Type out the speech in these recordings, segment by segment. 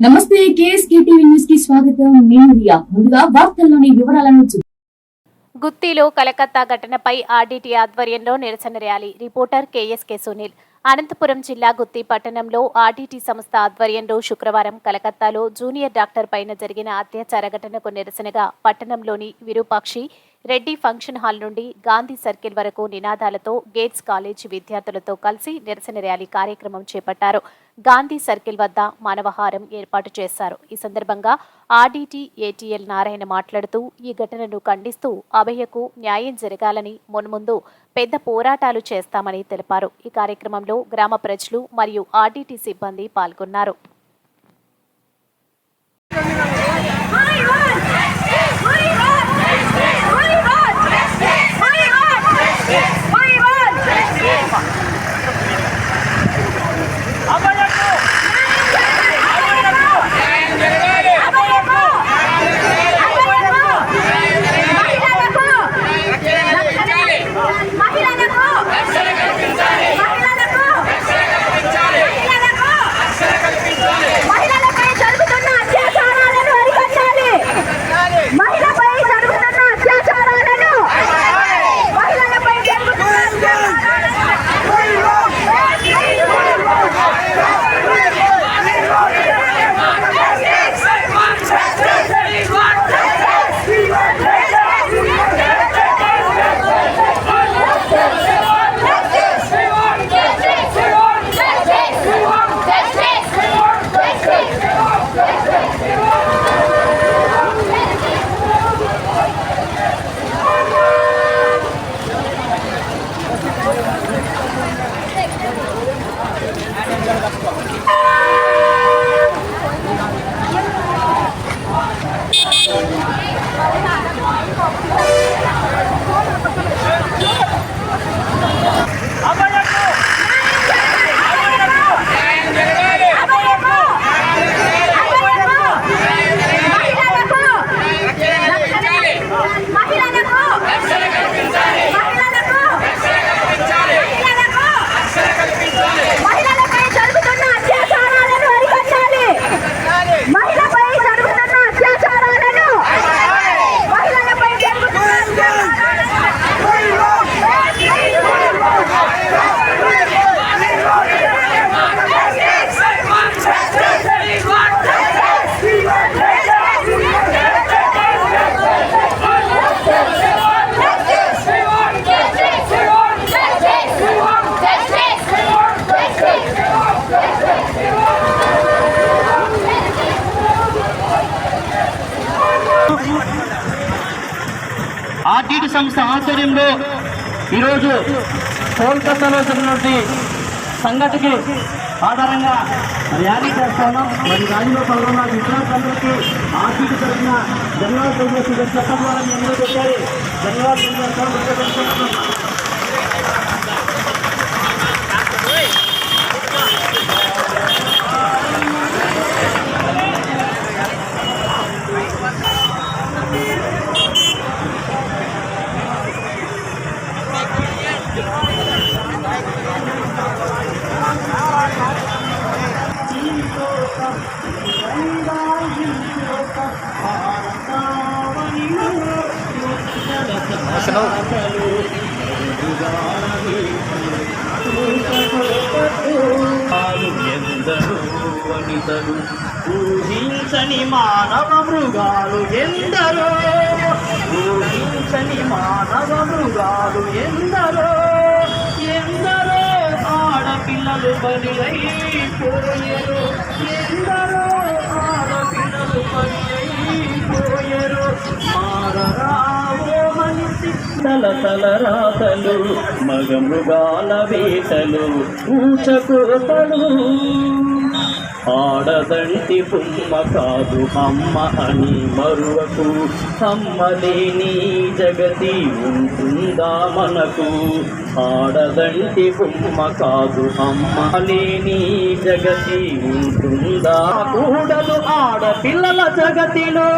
నమస్తే KSK TV న్యూస్కి స్వాగతం. నేను రియా. ముందుగా వార్తల్లోని వివరాలను చూ- గుత్తిలో కలకత్తా ఘటనపై ఆర్డీటీ ఆధ్వర్యంలో నిరసన rally. Reporter KSK Sunil. Anantapuram జిల్లా గుత్తి పట్టణంలో ఆర్డీటీ సంస్థ ఆధ్వర్యంలో శుక్రవారం కలకత్తాలో జూనియర్ డాక్టర్ పైన జరిగిన అత్యాచార ఘటనకు నిరసనగా పట్టణంలోని విరూపాక్షి రెడ్డి ఫంక్షన్ హాల్ నుండి గాంధీ సర్కిల్ వరకు నినాదాలతో గేట్స్ కాలేజ్ విద్యార్థులతో కలిసి నిరసన ర్యాలీ కార్యక్రమం చేపట్టారు. గాంధీ సర్కిల్ వద్ద మానవహారం ఏర్పాటు చేశారు. ఈ సందర్భంగా ఆర్డీటీ ఏటీఎల్ నారాయణ మాట్లాడుతూ ఈ ఘటనను ఖండిస్తూ అభయకు న్యాయం జరగాలని మున్ముందు పెద్ద పోరాటాలు చేస్తామని తెలిపారు. ఈ కార్యక్రమంలో గ్రామ ప్రజలు మరియు ఆర్డీటీ సిబ్బంది పాల్గొన్నారు. Yes. Ah! ఆర్టీటీ సంస్థ ఆధ్వర్యంలో ఈరోజు కోల్కతాలో జరిగినటువంటి సంఘటనకి ఆధారంగా ర్యాలీ చేస్తాను మరి ర్యాలీలో పాల్గొన్న విద్యార్థులందరికీ ఆర్టీటీ తరఫున ధన్యవాదాలు తెలియజేసి చట్టం ద్వారా మీ అందరూ పెట్టారు ధన్యవాదాలు వనితలు ఊహించని మానవ మృగాలు ఎందరో ఊహించని మానవ మృగాలు ఎందరో ఎందరో ఆడపిల్లలు బలిరైపోయరు ఎందరో తల తల రాతలు మగ మృగాల వేటలు ఊచకోతలు ఆడదంటి బొమ్మ కాదు అమ్మ అని మరువకు. అమ్మ లేని జగతి ఉంటుందా మనకు? ఆడదంటి బొమ్మ కాదు అమ్మ లేని జగతి ఉంటుందా? కూడలు ఆడపిల్లల జగతిలో.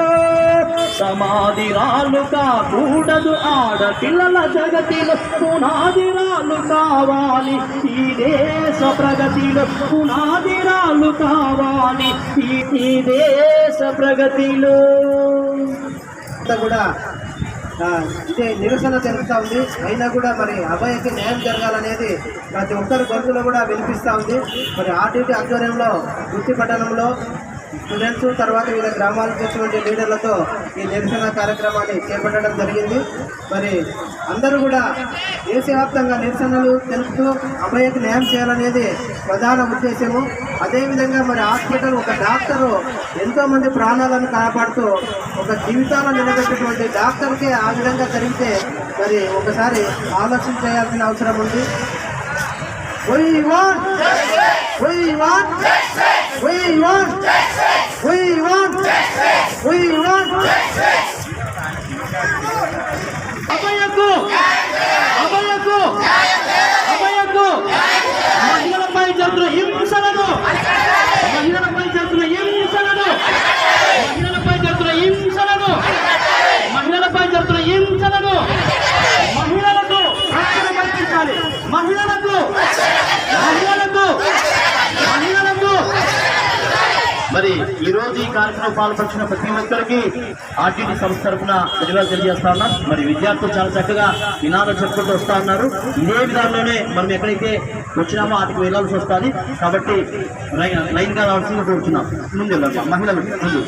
సమాధి సమాధిరాలు కాకూడదు ఆడపిల్లల జగతిలో. పునాదిరాలు కావాలి ఈ దేశ ప్రగతిలో. పునాదిరాలు కావాలి ఈ- ఈ దేశ ప్రగతిలో. అంతా కూడా ఇదే నిరసన జరుగుతూ ఉంది. అయినా కూడా మరి అబ్బాయికి న్యాయం జరగాలనేది ప్రతి ఒక్కరి గొంతులో కూడా వినిపిస్తూ ఉంది. మరి ఆర్టీటీ ఆధ్వర్యంలో గుత్తి పట్టణంలో స్టూడెంట్స్ తర్వాత వివిధ గ్రామాలకు వచ్చినటువంటి లీడర్లతో ఈ నిరసన కార్యక్రమాన్ని చేపట్టడం జరిగింది. మరి అందరూ కూడా దేశవ్యాప్తంగా నిరసనలు తెలుపుతూ అమ్మాయికి న్యాయం చేయాలనేది ప్రధాన ఉద్దేశము. అదేవిధంగా మరి హాస్పిటల్ ఒక డాక్టరు ఎంతోమంది ప్రాణాలను కాపాడుతూ ఒక జీవితాలను నిలబెట్టినటువంటి డాక్టర్కి ఆ విధంగా జరిగితే మరి ఒకసారి ఆలోచన చేయాల్సిన అవసరం ఉంది. We want justice. We want justice. We want justice. We want justice. We want justice. ಅಭಯಕ್ಕೂ ಅಭಯಕ್ಕೂ మరి ఈ రోజు ఈ కార్యక్రమం పాల్పంచిన ప్రతి ఒక్కరికి ఆర్టీటీ సంస్థ తరఫున ధన్యవాదాలు తెలియజేస్తా ఉన్నాం. మరి విద్యార్థులు చాలా చక్కగా నినాదం చెప్పుకుంటూ వస్తా ఉన్నారు. ఇదే విధానంలోనే మనం ఎక్కడైతే వచ్చినామో వాటికి వెళ్ళాల్సి వస్తుంది. కాబట్టి లైన్ లైన్గా రావాల్సింది కోరుతున్నాం ముందు వెళ్ళాలి. మహిళలు ముందు.